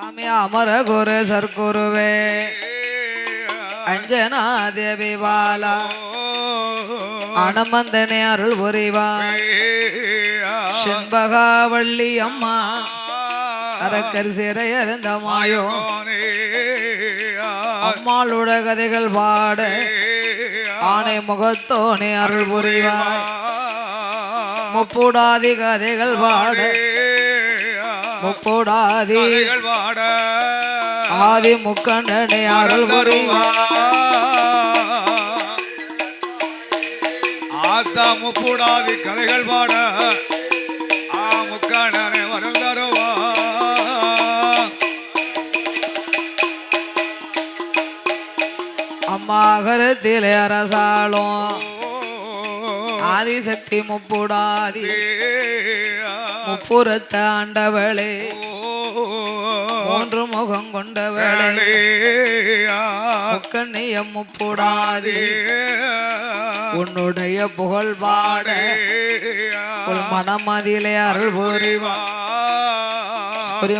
சாமி அமர குரு சர்க்குருவே. அஞ்சனா தேவி பாலா அனமந்தனே அருள் புரிவாய் செண்பகாவள்ளி அம்மா. அரக்கர் சிறையறந்த மாயோ. அம்மாளுட கதைகள் பாட. ஆனை முகத்தோனே அருள் புரிவாய். முப்புடாதி கதைகள் பாட. முப்புடாதி பாட ஆதி முக்கண்டனே அருள் புரிவாய் ஆத்தா முப்புடாதி கதைகள் பாட ஆ முக்காடனே வரும் தருவா அம்மா கருத்திலே அரசாளும். ஆதிசக்தி முப்புடாதி. முப்புறத்த ஆண்டவளே. மூன்று முகம் கொண்டவளே. முக்கண்ணிய முப்புடாதி. உன்னுடைய புகழ் பாட உள் மனமதிலே அருள் புரிவா.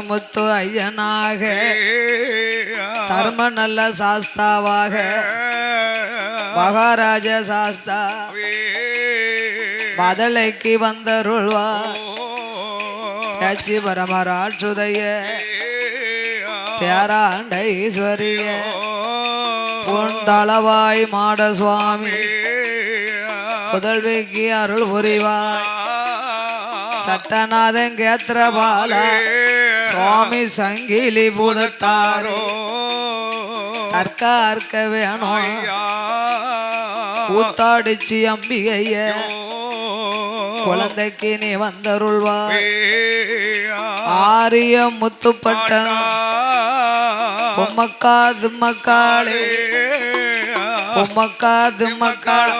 முத்து ஐயனாக. தர்ம நல்ல சாஸ்தாவாக. மகாராஜ சாஸ்தா. மதலைக்கு வந்தருள்வா காட்சி பரமராட்சுதைய பேராண்ட ஈஸ்வரிய பூந்தளவாய் மாட சுவாமி புதல்விக்கு அருள் புரிவாய் சட்டநாதன் கேத்திரபால சுவாமி சங்கிலி பூதத்தாரோ கற்க அற்க வேணும் கூத்தாடிச்சு அம்பிகைய குழந்தைக்கு நீ வந்தருள்வாய். ஆரிய முத்துப்பட்டன் பொம்மக்கா திம்மக்காளே பொம்மக்கா திம்மக்காள்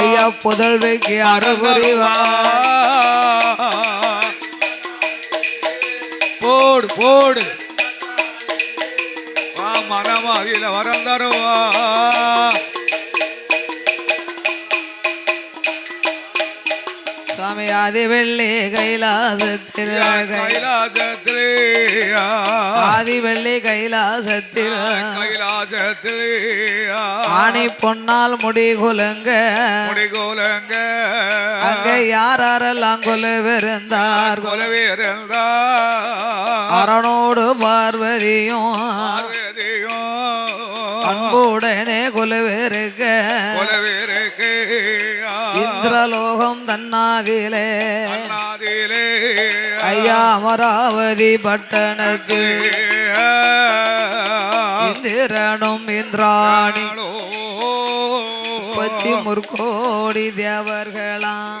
ஐயா புதல்விக்கு அருள் புரிவாய் போடு போடு. வா மனமாதியில வரம் தருவா. சுவாமி ஆதி வெள்ளி கைலாசத்தில் கைலாசத்திலே ஆதி வெள்ளி கைலாசத்தில் கைலாசத்திலே ஆணி பொன்னால் முடி குலுங்க. முடிகோலங்க அங்க யாரெல்லாம் கொலுவிருந்தார்? கொலவே இருந்தா அரணோடு பார்வதியும் அன்புடனே கொலுவிருக்க. கொலவே இருக்கு இந்திரலோகம் தன்னாதிலே. ஐயா அமராவதி பட்டணத்தில். இந்திரனும் இந்திராணி. முப்பத்தி முற்கோடி தேவர்களாம்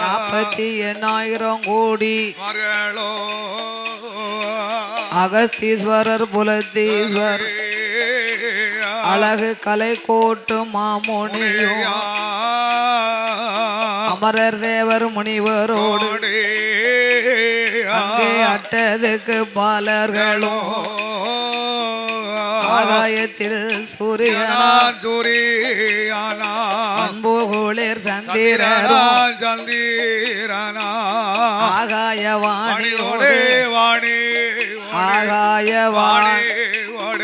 நாற்பத்தி எண்ணாயிரம் கோடி. அகஸ்தீஸ்வரர் புலத்தீஸ்வர். அழகு கலை கோட்டு மாமுனியும். அமரர் தேவர் முனிவரோடு அங்கே அட்டதுக்கு பாலர்களும். ஆகாயத்தில் சூரியனா சூரியானா அன்பு குளிர் சந்திரரும். சந்திரனா ஆகாயவாணியோடு. வாணி ஆகாயவாணி.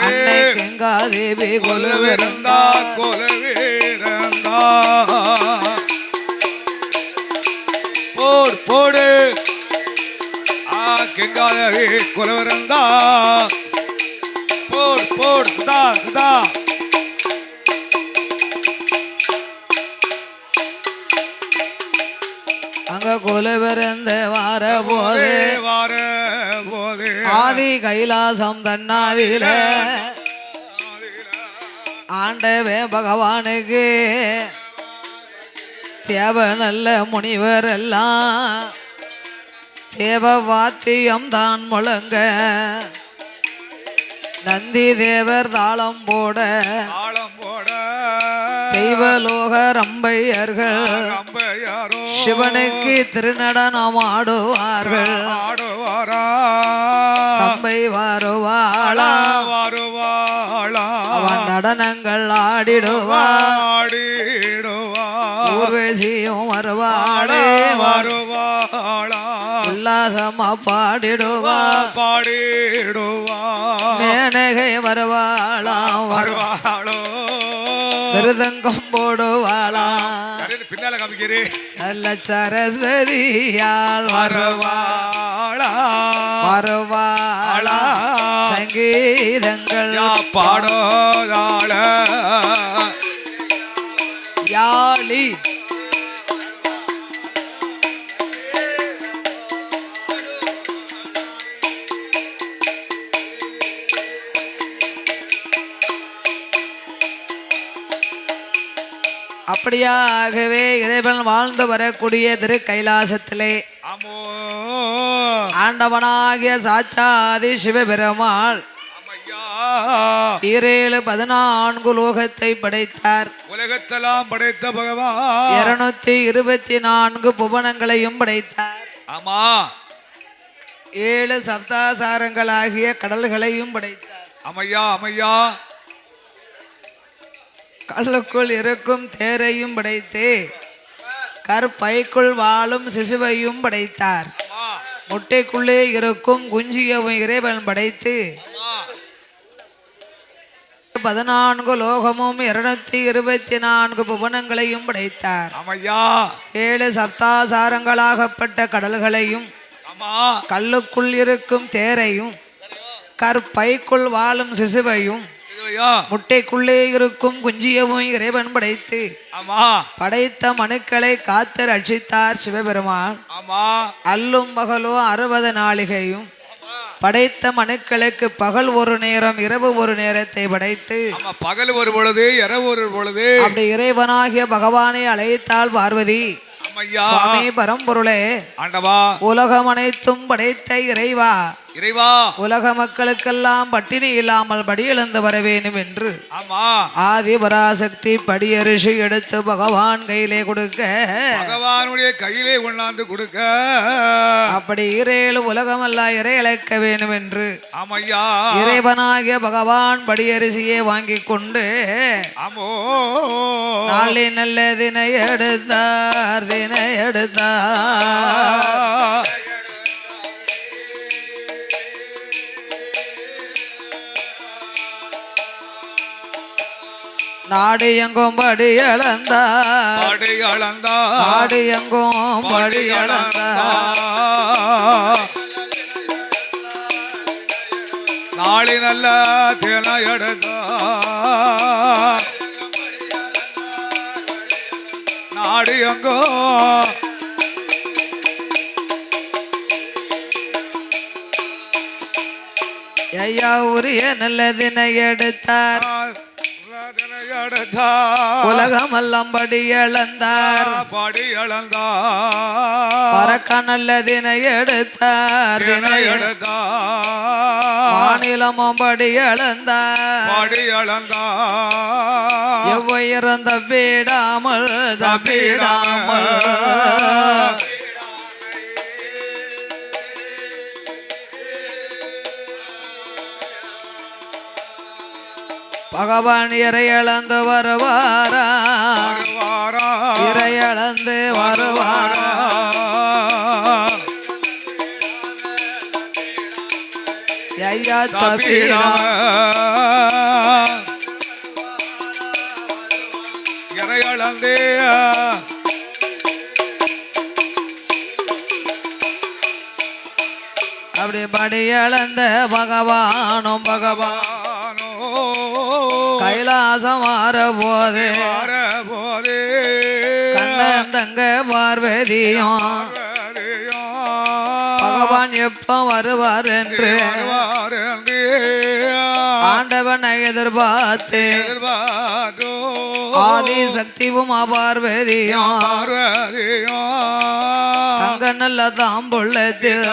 அன்னை கங்காதேவி கொலுவிருந்தா கொலவிருந்தா போடு போடு. ஆ கெங்காதவி கொலவிருந்தா போடு போடு குதா குதா அங்க கொலுவிருந்த வார போது. வார போது. ஆதி கைலாசம் தன்னாதில. ஆண்டவே பகவானுக்கு தேவ நல்ல முனிவர் எல்லாம் தேவ வாத்தியம் தான் முழங்க. நந்தி தேவர் தாளம் போட. தெய்வலோக ரம்பையர்கள் சிவனுக்கு திருநடனம் ஆடுவார்கள். ஆடுவாரா? ரம்பை வருவாளா? வருவாளா? அவன் நடனங்கள் ஆடிடுவான் ஆடிடுவா? ஊர்வசியும் வருவாளே. வருவாளா? உல்லாசமா பாடிடுவா பாடிடுவா? மேனகை வருவாளாம். வருவாளோ? விருதங்கம் யாரேன்னு பின்னால காமிக்கிறேன் நல்ல சரஸ்வதியால் வருவா வருவாளா? வருவாளா? சங்கீதங்கள் பாடோதாள யாழி. அப்படியாகவே இறைவன் வாழ்ந்து வரக்கூடிய திரு கைலாசத்திலே ஆண்டவனாகிய சாச்சாதி சிவபெருமாள் ஈரேழு பதினான்கு லோகத்தை படைத்தார். உலகத்தெல்லாம் படைத்த பகவான். இருநூத்தி இருபத்தி நான்கு புவனங்களையும் படைத்தார். ஆமா. ஏழு சப்தாசாரங்களாகிய கடல்களையும் படைத்தார். அமையா அமையா கல்லுக்குள் இருக்கும் தேரையும் படைத்து கற்பைக்குள் வாழும் சிசுவையும் படைத்தார். முட்டைக்குள்ளே இருக்கும் குஞ்சியவும் இறைவன் படைத்து பதினான்கு லோகமும் இருநூத்தி இருபத்தி நான்கு புவனங்களையும் படைத்தார். ஏழு சப்தாசாரங்களாகப்பட்ட கடல்களையும் கல்லுக்குள் இருக்கும் தேரையும் கற்பைக்குள் வாழும் சிசுவையும் சிவையா முட்டைக்குள்ளே இருக்கும் குஞ்சியவும் இறைவன் படைத்து ஆமா. படைத்த மனுக்களை காத்து ரட்சித்தார் சிவபெருமான். ஆமா. அல்லும் பகலும் அறுபது நாளிகையும் படைத்த மனுக்களுக்கு பகல் ஒரு நேரம் இரவு ஒரு நேரத்தை படைத்து பகல் ஒரு பொழுது இரவு ஒரு பொழுது. அப்படி இறைவனாகிய பகவானை அழைத்தாள் பார்வதி பரம்பொருளே உலகம் அனைத்தும் படைத்த இறைவா இறைவா. உலக மக்களுக்கெல்லாம் பட்டினி இல்லாமல் படியிழந்து வர வேண்டும் என்று ஆமா. ஆதி பராசக்தி படியரிசி எடுத்து பகவான் கையிலே கொடுக்க. பகவானுடைய கையிலே கொண்டாந்து கொடுக்க. அப்படி ஈரேழு உலகமெல்லாம் இறை இழைக்க வேண்டும் என்று ஆமையா. இறைவனாகிய பகவான் படியரிசியை வாங்கி கொண்டு ஆமோ. நாளை நல்ல தினை எடுத்தார் தினை எடுத்தார். நாடு எங்கும் படி இழந்தார் பாடி அளந்தா. நாடு எங்கும் பாடி இழந்தார் நாளை நல்ல தின எடுத்தா. நாடு எங்கோ ஐயா உரிய நல்ல தினை எடுத்தார் எடுத்தா உலகமெல்லாம் படி இழந்தார் பாடி அளந்தா பறக்க நல்ல தினை எடுத்தார். தின தினை எடுத்தா. மாநிலமும் படி இழந்தார் பாடி அளந்தா எவ்வுயிரும் தப்பிடாமல். தப்பிடாமல். பகவான் இறை இழந்து வருவாரா? வாரா இறை இழந்து வருவாரா? ஐயா தப்பிடாம. இறையளந்தே. அப்படி படி இழந்த பகவானும் பகவான் கைலாசம் மாற போது போதே கண்ணன் தங்க பார்வதியும் பகவான் எப்ப வருவார் என்று. ஆண்டவனை எதிர்பார்த்து ஆதி தாம்புள்ளத்தில்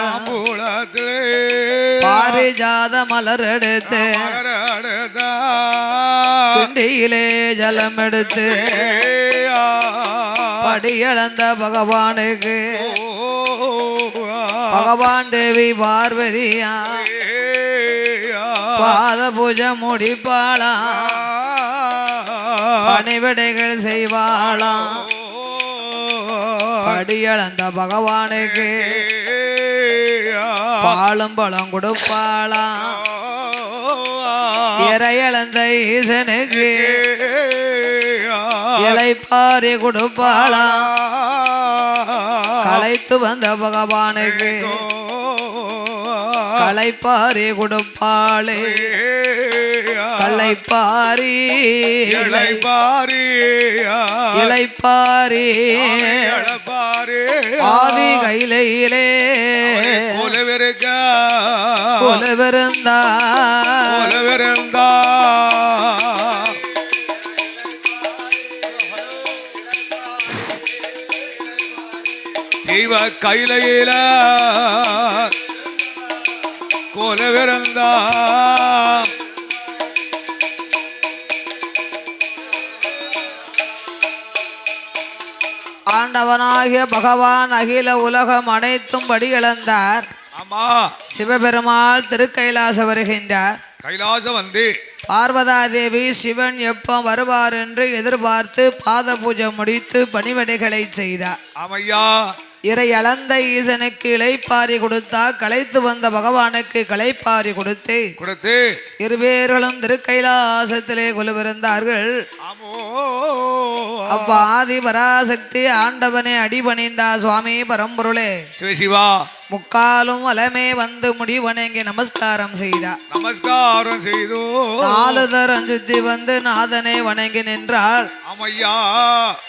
பாரிஜாத மலர் எடுத்து குண்டியிலே ஜலம் எடுத்து படி இழந்த பகவானுக்கு பகவான் தேவி பார்வதியா. பாத பூஜை முடிப்பாளாம் பணிவிடைகள் செய்வாளாம். அடியளந்த பகவானுக்கு பாலும் பழம் கொடுப்பாளாம். இறையளந்த ஈசனுக்கு இலைப்பாரி கொடுப்பாளாம். களைத்து வந்த பகவானுக்கு களைப்பாரி கொடுப்பாளே. களைப்பாரி இளைப்பாரி இளைப்பாரி ஆதி கையிலே. போலவிருக்க கொலவிருந்தா போலவிருந்தா. ஜீவ கையில கொலவிருந்தா ஆண்டவனாகிய பகவான் அகில உலகம் அனைத்தும் படி இழந்தார். ஆமா. சிவபெருமாள் திருக்கைலாச வருகின்றார். கைலாசம் வந்து. பார்வதாதேவி சிவன் எப்போ வருவார் என்று எதிர்பார்த்து பாத பூஜை முடித்து பணிவடைகளை செய்தார். ஆமையா. இறை அளந்த ஈசனுக்கு இளைப்பாரி கொடுத்தா களைத்து வந்த பகவானுக்கு களைப்பாரி கொடுத்து. கொடுத்து. இருவேர்களும் திருக்கைலாசத்திலே கொலுவிருந்தார்கள் ஆதி பராசக்தி ஆண்டவனை அடிபணிந்தா சுவாமி பரம்பொருளே. சிவசிவா. முக்காலும் வலமே வந்து முடிவணங்கி நமஸ்காரம் செய்தா. நமஸ்காரம் செய்தோ. நாலு தரம் சுத்தி வந்து நாதனை வணங்கி நின்றாள். ஆமையா.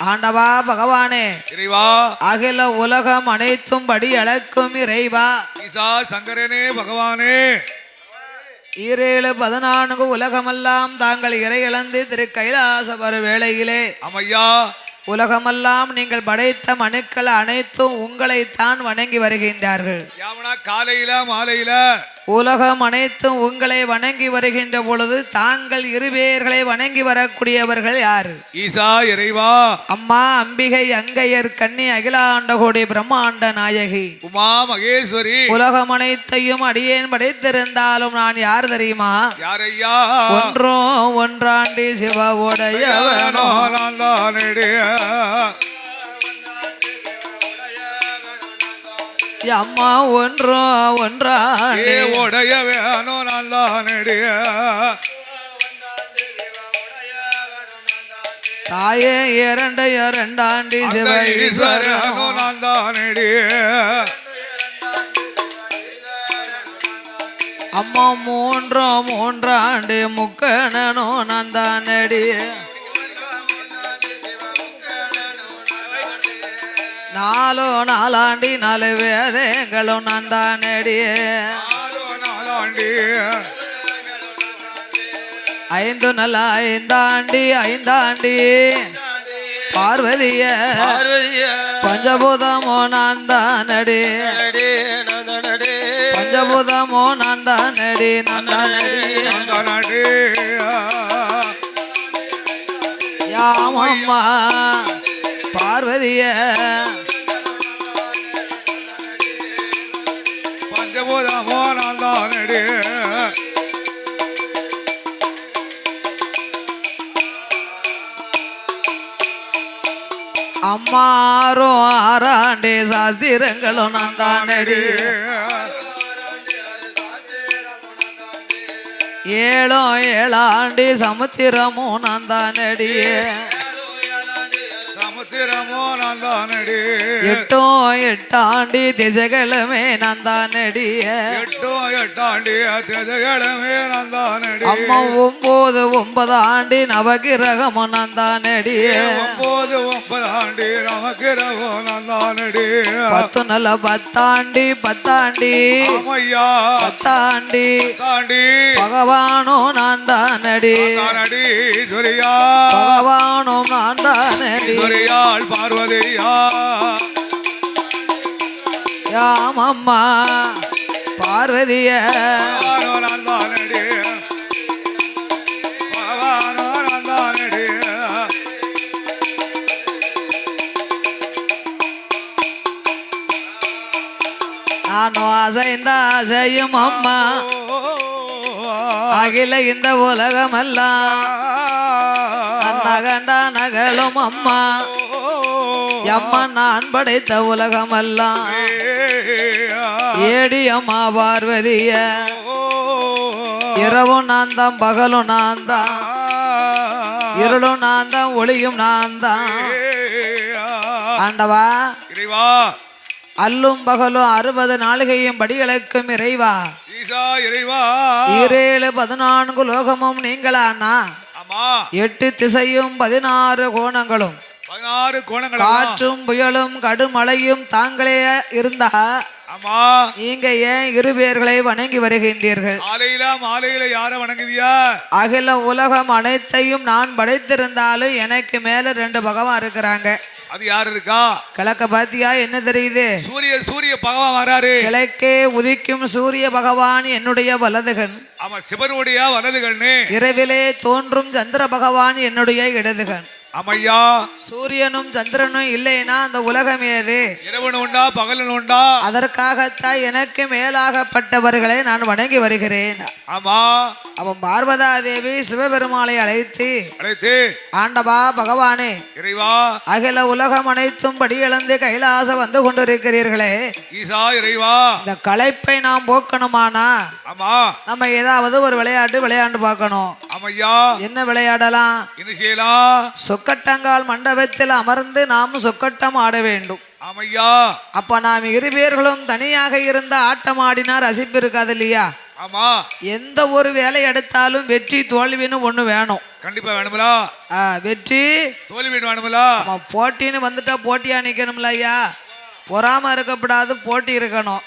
ஆண்டவா பகவானே இறைவா. அகில உலகம் அனைத்தும் படி அளக்கும் இறைவா. ஈசா சங்கரனே பகவானே. ஈரேழு பதினான்கு உலகமெல்லாம் தாங்கள் இறை இழந்து திரு கைலாசபர வேளையிலே ஆமையா. உலகமெல்லாம் நீங்கள் படைத்த மனுக்கள் அனைத்தும் உங்களைத்தான் வணங்கி வருகின்றார்கள். யாவனா காலையில மாலையில? உலகம் அனைத்தும் உங்களை வணங்கி வருகின்ற பொழுது தாங்கள் இருவேர்களை வணங்கி வரக்கூடியவர்கள் யாரு? ஈசா இறைவா. அம்மா அம்பிகை அங்கையர் கன்னி அகிலாண்ட கோடி பிரம்மாண்ட நாயகி. உமா மகேஸ்வரி. உலகம் அனைத்தையும் அடியேன் படைத்திருந்தாலும் நான் யார் தெரியுமா? யாரையா? ஒன்றும் ஒன்றாண்டி சிவவுடையவனோ. நான் அம்மா ஒன்றும் ஒன்றாண்டி. ஏ உடைய வேணோ நான் தானடிய தாயே இரண்டு இரண்டாண்டி சிவ ஈஸ்வரனோ. நான் தானடிய அம்மா மூன்றோ மூன்றாண்டு முக்கணனோ நான் தானடி நாலோ நாலாண்டி நாலு வேதங்களும் நான் தானடி. நாலோ நாலாண்டி ஐந்து நல்ல ஐந்தாண்டி ஐந்தாண்டி. பார்வதிய பஞ்சபூதமோ நான் தானடி. பஞ்சபூதமோ நான் தானடி நான் தானடி. யாமம்மா பார்வதிய அம்மாரும் ஆறாண்டே சாஸ்திரங்களும் நான் தானடி. ஏழோ ஏழாண்டி சமுத்திரமும் நான் தானடி. சமுத்திரமோ நான் தானடி எட்டோ எட்டாண்டி திசைகளுமே நான் தானடி எட்டோ எட்டாண்டி திசைகளமே நான் தானடி அம்மா ஒன்பது ஒன்பதாண்டி நவகிரகமும் நான் தானடி ஒன்பது ஒன்பதாண்டி நமக்கு ரவோ நான் தானடி பத்து நல்ல பத்தாண்டி பத்தாண்டி. ஆமையா. பத்தாண்டி. தாண்டி பகவானோ நான் தானடி தானடி சொரியா. பகவானும் நான் தானடி பார்வதியா? யாமம்மா பார்வதிய. பகவானோ நான் தானடி நானும் அசைந்த அசையும் அம்மா அகில இந்த உலகமெல்லாம். நகண்டா நகலும் அம்மா. எம்மா நான் படைத்த உலகமெல்லாம் ஏடி அம்மா பார்வதிய. இரவும் நான் தான் பகலும் நான் தான் இருளும் நான் தான் ஒளியும் நான் தான் ஆண்டவா இறைவா. அல்லும் பகலும் அறுபது நாளிகையும் படிகளுக்கும் இறைவா. இறைவா. ஈரேழு பதினான்கு லோகமும் நீங்களானா எட்டு திசையும் பதினாறு கோணங்களும். பதினாறு கோணங்களா? காற்றும் புயலும் கடுமழையும் தாங்களே இருந்தா ஆமா. நீங்க ஏன் இரு பேர்களை வணங்கி வருகின்றீர்கள்? மாலையில மாலையில யார வணங்குதியா? அகில உலகம் அனைத்தையும் நான் படைத்திருந்தாலும் எனக்கு மேல ரெண்டு பகவான் இருக்கிறாங்க. அது யாரு இருக்கா? கிழக்க பாத்தியா என்ன தெரியுது? சூரிய சூரிய பகவான் வராரு. கிழக்கே உதிக்கும் சூரிய பகவான் என்னுடைய வலதுகன் ஆமா சிவனுடைய வலதுகண்ணு இரவிலே தோன்றும் சந்திர பகவான் என்னுடைய இடதுகன் ஆமையா. சூரியனும் சந்திரனும் இல்லைன்னா அந்த உலகம் ஏது? இரவன் உண்டா பகலன் உண்டா? அதற்காகத்தான் எனக்கு மேலாகப்பட்டவர்களை நான் வணங்கி வருகிறேன். ஆமா. அவன் பார்வதா தேவி சிவபெருமாளை அழைத்து அழைத்து ஆண்டவா பகவானே இறைவா அகில உலகம் அனைத்தும் படியிழந்து கைலாசம் வந்து கொண்டிருக்கிறீர்களே. ஈசா இறைவா. இந்த களைப்பை நாம் போக்கணுமானா? ஆமா. நம்ம ஏதாவது ஒரு விளையாட்டு விளையாண்டு பார்க்கணும். ஆமையா? என்ன விளையாடலாம்? என்ன செய்யலாம் சொக்கட்டங்கால் மண்டபத்தில் அமர்ந்து நாம் சொக்கட்டம் ஆட வேண்டும். ஆமையா? அப்ப நாம் இரு பேர்களும் தனியாக இருந்த ஆட்டம் ஆடினா ரசிப்பு இருக்காது இல்லையா? ஆமா. எந்த ஒரு வேலை எடுத்தாலும் வெற்றி தோல்வின்னு ஒன்று வேணும். கண்டிப்பா ஆ, வெற்றி. தோல்வி நம்ம போட்டின்னு வந்துட்டா போட்டியா நிற்கணும்ல ஐயா? பொறாம இருக்கக்கூடாது போட்டி இருக்கணும்.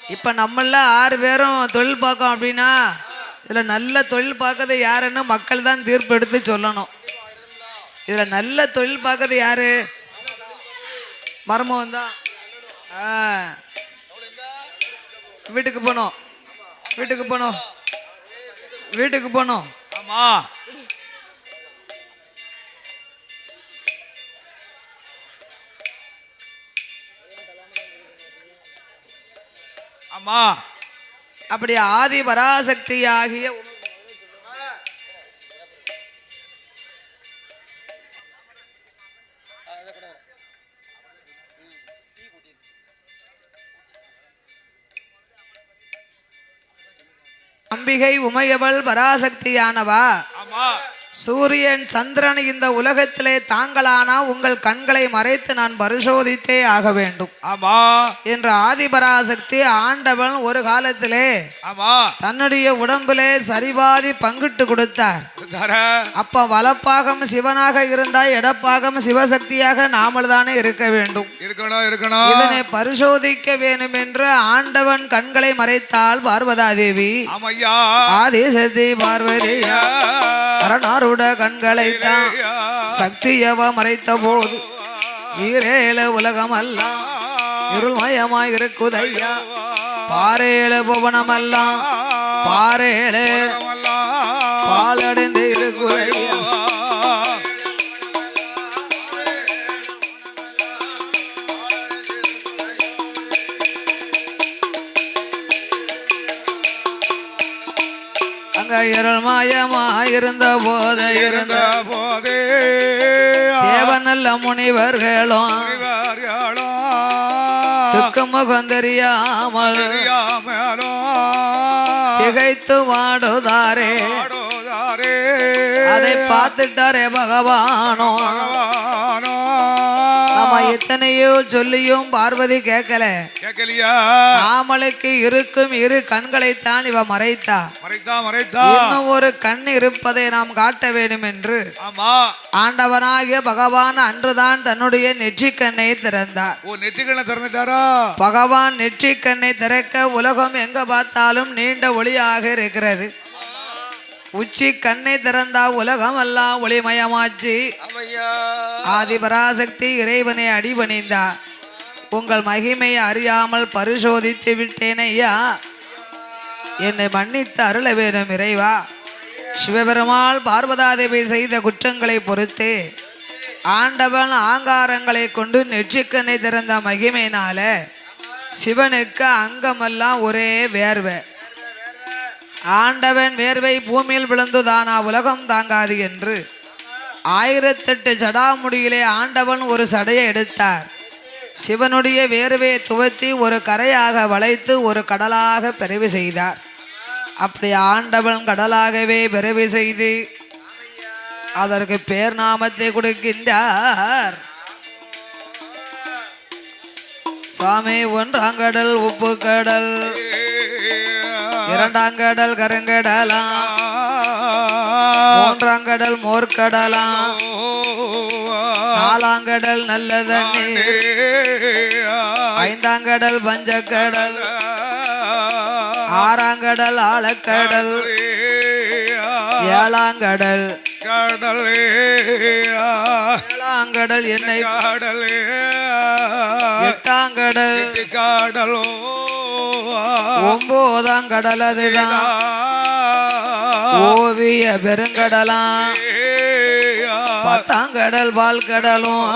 இப்போ நம்மள ஆறு பேரும் தொழில் பார்க்கோம் அப்படின்னா இதில் நல்ல தொழில் பார்க்கறது யாருன்னு மக்கள் தான் தீர்ப்பு எடுத்து சொல்லணும். இதில் நல்ல தொழில் பார்க்கறது யாரு? மர்மம் தான். வீட்டுக்கு போகணும் வீட்டுக்கு போகணும் வீட்டுக்கு போகணும் ஆமா. ஆமா. அப்படி ஆதி பராசக்தி ஆகிய அம்பிகை உமையவள் பராசக்தியானவா? ஆமா. சூரியன் சந்திரன் இந்த உலகத்திலே தாங்களானா உங்கள் கண்களை மறைத்து நான் பரிசோதித்தே ஆக வேண்டும். ஆமா. என்ற ஆதிபராசக்தி ஆண்டவன் ஒரு காலத்திலே ஆமா. தன்னுடைய உடம்பிலே சரிபாதி பங்கிட்டு கொடுத்தார். தர அப்ப வலப்பாகம் சிவனாக இருந்தால் இடப்பாகம் சிவசக்தியாக நாமல் தானே இருக்க வேண்டும். இருக்கணும் இருக்கணும். இதனை பரிசோதிக்க வேண்டும் என்று ஆண்டவன் கண்களை மறைத்தாள் பார்வதாதேவி. ஆமையா. ஆதிசக்தி பார்வதியா. அரணாருட கண்களை தான் சக்தியவ மறைத்த போது ஈரேழு உலகமெல்லாம் இருள்மயமாய் இருக்குதையா பாரேழு புவனமெல்லாம் பாரேழு. பாலடைந்து இருக்குதையா. இருள் மாயமாயிருந்த போது இருந்த போதே தேவநல்ல முனிவர்களும் துக்கமுகம் தெரியாமல் திகைத்து வாடுதாரே. அதை பார்த்துட்டாரே பகவானோ. எத்தனையோ சொல்லியும் பார்வதி கேட்கல. கேட்கலையா? நாமளுக்கு இருக்கும் இரு கண்களைத்தான் இவ மறைத்தா. மறைத்தா மறைத்தா? இன்னும் ஒரு கண் இருப்பதை நாம் காட்ட வேண்டும் என்று ஆமா. ஆண்டவனாகிய பகவான் அன்றுதான் தன்னுடைய நெற்றிக்கண்ணை திறந்தார். ஓ நெத்திக்கண்ண திறந்துட்டாரா? பகவான் நெற்றிக்கண்ணை திறக்க உலகம் எங்க பார்த்தாலும் நீண்ட ஒளியாக இருக்கிறது. உச்சி கண்ணை திறந்தா உலகம் எல்லாம் ஒளிமயமாச்சு ஆதிபராசக்தி இறைவனை அடிபணிந்தா. உங்கள் மகிமையை அறியாமல் பரிசோதித்து விட்டேன் ஐயா. என்னை மன்னித்து அருள வேணும் இறைவா. சிவபெருமாள் பார்வதாதேவி செய்த குற்றங்களை பொறுத்து ஆண்டவன் ஆங்காரங்களை கொண்டு நெற்றிக்கண்ணை திறந்த மகிமையினால சிவனுக்கு அங்கமெல்லாம் ஒரே வேர்வை. ஆண்டவன் வேர்வை பூமியில் விழுந்துதானா? உலகம் தாங்காது என்று. ஆயிரத்தெட்டு ஜடாமுடியிலே ஆண்டவன் ஒரு சடையை எடுத்தார். சிவனுடைய வேர்வையை துவத்தி ஒரு கரையாக வளைத்து ஒரு கடலாக பிறவி செய்தார். அப்படி ஆண்டவன் கடலாகவே பிறவி செய்து அதற்கு பேர் நாமத்தை கொடுக்கின்றார். சுவாமி ஒன்றாங்கடல் உப்பு கடல் இரண்டாங்கடல் கருங்கடலாம். மூன்றாங்கடல் மோர்க்கடலாம். நாலாங்கடல் நல்ல தண்ணீர் ஐந்தாங்கடல் பஞ்சக்கடல். ஆறாங்கடல் ஆழக்கடல் ஏழாங்கடல். கடலே ஏழாங்கடல் எண்ணெய் கடலே எட்டாங்கடல். கடலோ ஒன்பதாங்கடல் அதுதான் ஓவிய பெருங்கடலாம். பத்தாங்கடல் பால் கடலும்.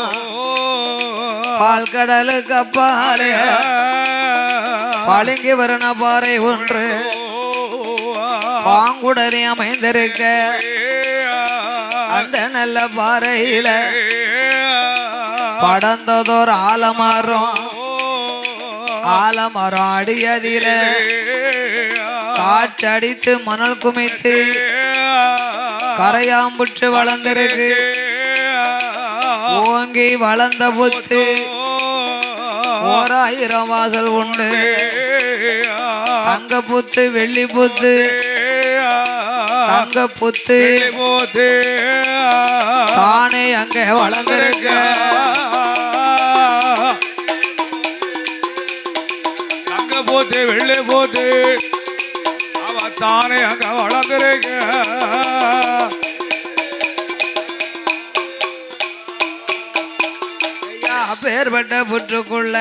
பால் கடலுக்கு அப்பாலே. பளிங்கு வருண பாறை ஒன்று. பாங்குடனே அமைந்திருக்க. அந்த நல்ல பாறையில படந்ததோர் ஆலமரம். ஆலமராடியதில காற்றடித்து மணல் குமித்து கரையாம்புற்று வளர்ந்திருக்கு. ஓங்கி வளர்ந்த புத்து ஓராயிரம் வாசல் உண்டு. தங்க புத்து வெள்ளி புத்து தங்க புத்து. தானே அங்கே வளர்ந்திருக்க. போத்து வெள்ளை போத்து அவ தானே அங்க வளர்ந்துருக்க. அப்பேற்பட்ட புற்றுக்குள்ள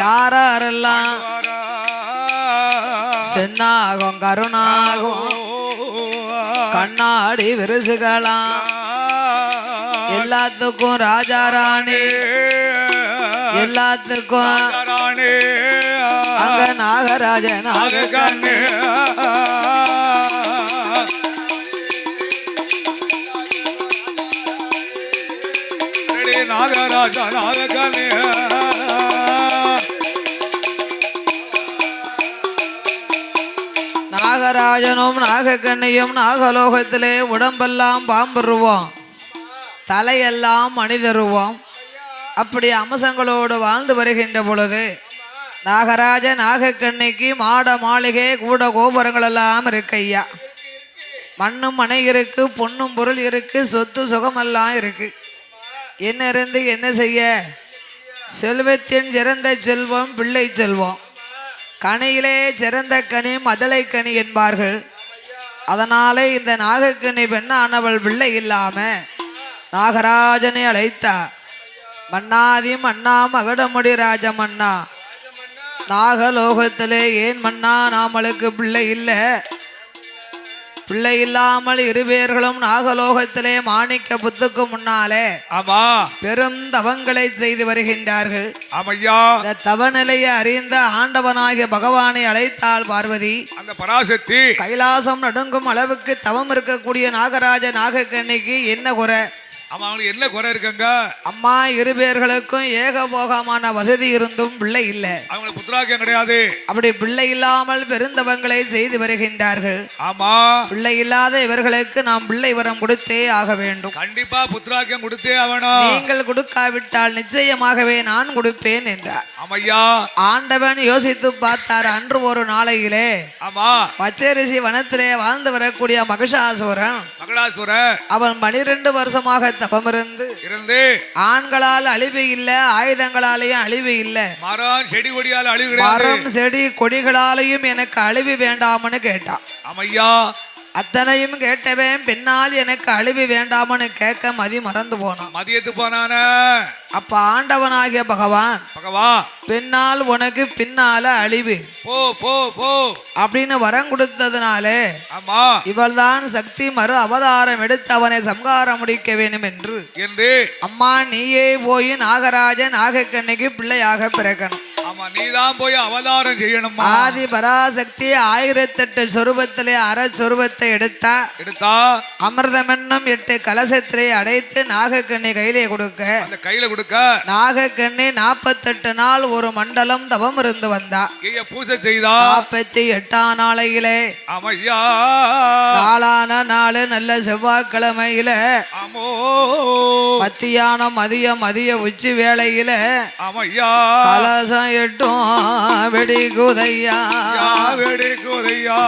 யாரெல்லாம் சென்னாகும் கருணாகும் கண்ணாடி விரிசுகளாம். எல்லாத்துக்கும் ராஜா ராணி எல்லாத்துக்கும் அங்க நாகராஜ நாக நாகராஜா நாகக்கண்ணே நாகராஜனும் நாகக்கண்ணியும் நாகலோகத்திலே உடம்பெல்லாம் பாம்புருவோம். தலையெல்லாம் மனிதருவோம். அப்படி அம்சங்களோடு வாழ்ந்து வருகின்ற பொழுது நாகராஜ நாகக்கண்ணிக்கு மாட மாளிகை கூட கோபுரங்கள் எல்லாம் இருக்கு ஐயா மண்ணும் மனை இருக்கு பொண்ணும் பொருள் இருக்கு சொத்து சுகமெல்லாம் இருக்கு. என்ன இருந்து என்ன செய்ய? செல்வத்தின் சிறந்த செல்வம் பிள்ளை செல்வம். கனியிலே சிறந்த கனி மதலை கனி என்பார்கள். அதனாலே இந்த நாகக்கனி பெண்ணானவள் பிள்ளை இல்லாம நாகராஜனை அழைத்தா. மன்னாதி மன்னா மகடமுடி ராஜமன்னா. நாகலோகத்திலே ஏன் மன்னா? நாமளுக்கு பிள்ளை இல்லை. பிள்ளை இல்லாமல் இருவேர்களும் நாகலோகத்திலே மாணிக்க புத்துக்கு முன்னாலே ஆமா. பெரும் தவங்களை செய்து வருகின்றார்கள். ஆமையா. இந்த தவநிலையை அறிந்த ஆண்டவனாகிய பகவானை அழைத்தாள் பார்வதி. அந்த பராசக்தி. கைலாசம் நடுங்கும் அளவுக்கு தவம் இருக்கக்கூடிய நாகராஜ நாகக்கண்ணிக்கு என்ன குறை? அவங்களுக்கு என்ன குறை இருக்குங்க? அம்மா இரு பேர்களுக்கும் ஏகபோகமான வசதி இருந்தும் பிள்ளை இல்லை. அவங்களுக்கு புத்திராக்கியம் கிடையாது. அப்படி பிள்ளை இல்லாமல் பெருந்தவங்களை செய்து வருகின்றார்கள். ஆமா. பிள்ளை இல்லாத இவர்களுக்கு நாம் பிள்ளை வரம் கொடுத்தே ஆக வேண்டும். கண்டிப்பா புத்திராக்கியம் கொடுத்தே ஆகணும். நீங்கள் கொடுக்காவிட்டால் நிச்சயமாகவே நான் கொடுப்பேன் என்றார். ஆமையா. ஆண்டவன் யோசித்து பார்த்தார் அன்று ஒரு நாளையிலே ஆமா. பச்சரிசி வனத்திலே வாழ்ந்து வரக்கூடிய மகிஷாசுரன் மகளாசுர அவன் பனிரெண்டு வருஷமாக தபமிருந்து இருந்து ஆண்களால் அழிவு இல்லை ஆயுதங்களாலேயும் அழிவு இல்லை. மரம் செடி கொடியால் அழிவு மரம் செடி கொடிகளாலேயும் எனக்கு அழிவு வேண்டாம்னு கேட்டான். ஆமையா? அத்தனையும் கேட்டவன் பின்னால் எனக்கு அழிவு வேண்டாம்னு கேட்க மதி மறந்து போனான். மதியத்து போனான? அப்ப ஆண்டவனாகிய பகவான் பகவான் பின்னால் உனக்கு பின்னால அழிவு. போ போ போ. அப்படின்னு வரம் கொடுத்ததுனாலே ஆமா. இவள்தான் சக்தி மறு அவதாரம் எடுத்து அவனை சம்காரம் முடிக்க வேண்டும் என்று. என்று அம்மா நீயே போய் நாகராஜன் நாகக்கண்ணிக்கு பிள்ளையாக பிறக்கணும். ஆமா நீதான் போய் அவதாரம் செய்யணுமா? ஆதி பராசக்தி ஆயிரத்தெட்டு சொரூபத்திலே அற சொரூபத்தை எடுத்தா எடுத்தா? அமிர்தம் என்னும் எட்டு கலசத்திலே அடைத்து நாகக்கண்ணி கையிலே கொடுக்க. கையில கொடுக்க? நாகக்கண்ணி நாற்பத்தெட்டு நாள் ஒரு மண்டலம் தவம் இருந்து வந்தா பூஜை செய்தா. நாற்பத்தி எட்டாம் நாளையிலே. ஆமையா நாளான நாள் நல்ல செவ்வாய்க்கிழமையில. ஆமோ. மத்தியானம் மதியம் மதிய உச்சி வேளையில. ஆமையா கலசம் எட்டும் வெடி குதையா. வெடி குதையா.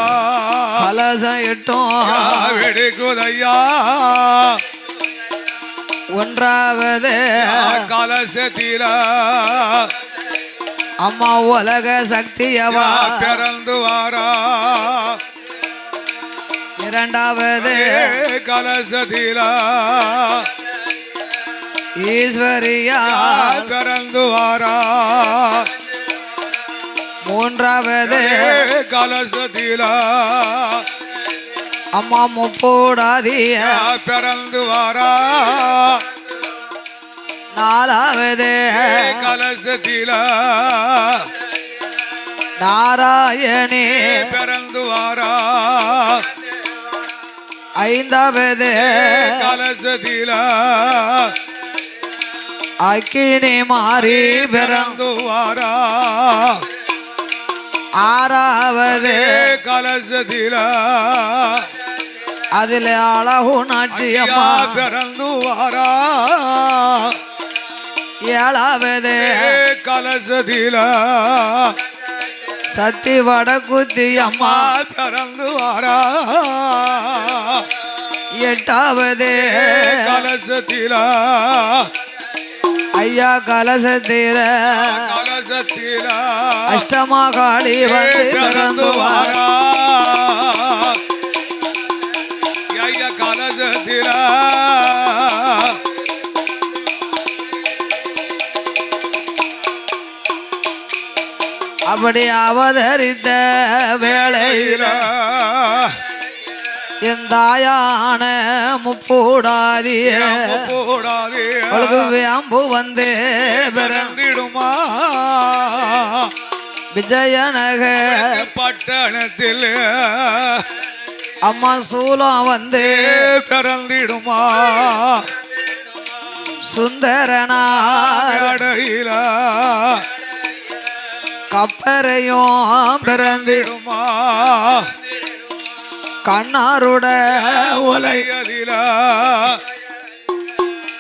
கலசம் எட்டும். வெடி குதையா. ஒன்றாவது. கலசத்தில. அம்மா உலக சக்தியவா? பிறந்து வாரா. இரண்டாவது கலசத்தில. ஈஸ்வரியா? பிறந்து வாரா. மூன்றாவது கலசத்தில. அம்மா முப்போடாதிய பிறந்து வாரா. நாலாவது. கலசத்தில நாராயணி. பிறந்து வாரா ஐந்தாவது. கலசத்தில அக்கினி மாறி பிறந்த வாரா ஆறாவது. கலசத்தில அதில் அழகு நாச்சியம்மா. பிறந்து வாரா ஏழாவது. கலசத்தில சத்தி வடக்குத்தி அம்மா. பிறந்து வாரா. எட்டாவது. கலசத்தில ஐயா கலசத்தீர கலசத்தில அஷ்டமா காளி வந்து பிறந்து வாரா. அப்படி அவதரித்த வேளையில என் தாயான முப்பூடாதிய வேம்பு வந்து பிற பிறந்திடுமா? விஜயநக பட்டணத்தில் அம்மா சூலம் வந்து பிறந்திடுமா? சுந்தரனா கடையில கப்பரையும் பிறந்து பிறந்திடுமா? கண்ணாருட உலை உலகதில.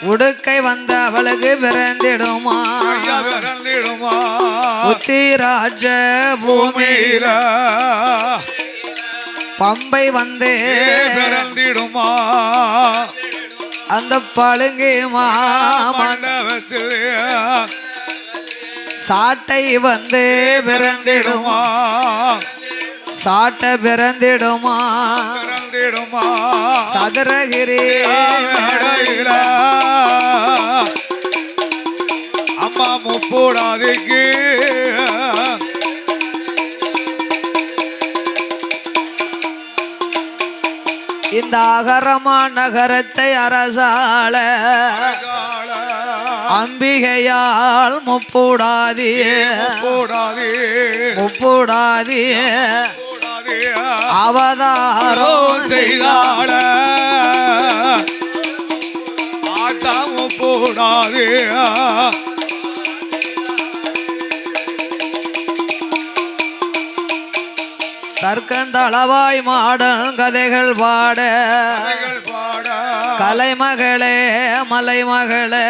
உடுக்கை வந்த அவளுக்கு பிறந்திடுமா? பிறந்திடுமா? உத்திராட்ச பூமி பூமியில. பம்பை வந்து பிறந்திடுமா? அந்த பழுங்கி மாமன் மண்டபத்தில் சாட்டை வந்து பிறந்திடுமா? சாட்டை பிறந்திடுமா? பிறந்திடுமா? சதுரகிரி அம்மா முப்பூடாதிக்கு. இந்த அகரமா நகரத்தை அரசாள அம்பிகையால் முப்பூடாதிய முப்பூடாதிய அவதாரம் செய்தாட ஆட்டம் போடாதே கதைகள் பாட. கதைகள் பாட கலைமகளே மலைமகளே.